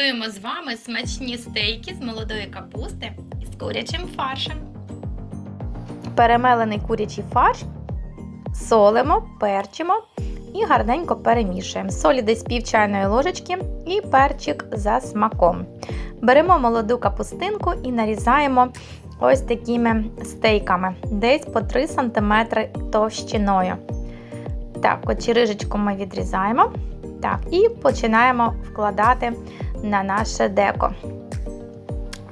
приготуємо з вами смачні стейки з молодої капусти із курячим фаршем. Перемелений курячий фарш солимо, перчимо і гарненько перемішуємо. Солі десь пів чайної ложечки і перчик за смаком. Беремо молоду капустинку і нарізаємо ось такими стейками, десь по 3 см товщиною. Так, от рижечку ми відрізаємо. Так, і починаємо вкладати на наше деко.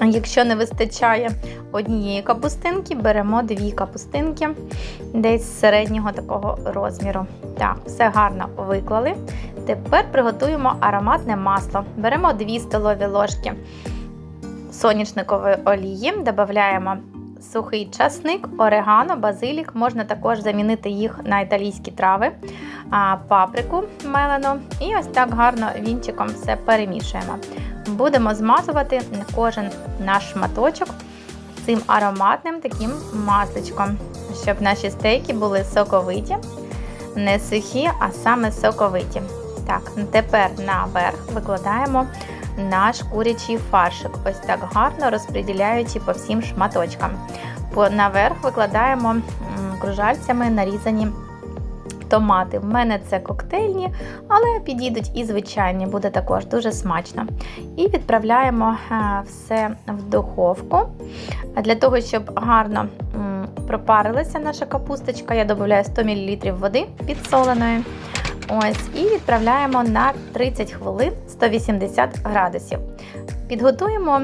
Якщо не вистачає однієї капустинки, беремо дві капустинки десь середнього такого розміру. Так, все гарно виклали. Тепер приготуємо ароматне масло. Беремо 2 столові ложки соняшникової олії, додаємо сухий часник, орегано, базилік. Можна також замінити їх на італійські трави, паприку мелену. І ось так гарно вінчиком все перемішуємо. Будемо змазувати кожен наш шматочок цим ароматним таким масличком, щоб наші стейки були соковиті, не сухі, а саме соковиті. Так, тепер наверх викладаємо наш курячий фаршик, ось так гарно розподіляючи по всім шматочкам. Наверх викладаємо кружальцями нарізані томати. В мене це коктейльні, але підійдуть і звичайні, буде також дуже смачно. І відправляємо все в духовку. Для того, щоб гарно пропарилася наша капусточка, я додаю 100 мл води підсоленої. Ось, І відправляємо на 30 хвилин 180 градусів. Підготуємо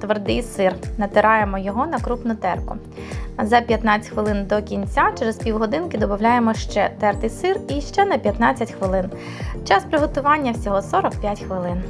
твердий сир, натираємо його на крупну терку. За 15 хвилин до кінця, через півгодинки додаємо ще тертий сир і ще на 15 хвилин. Час приготування всього 45 хвилин.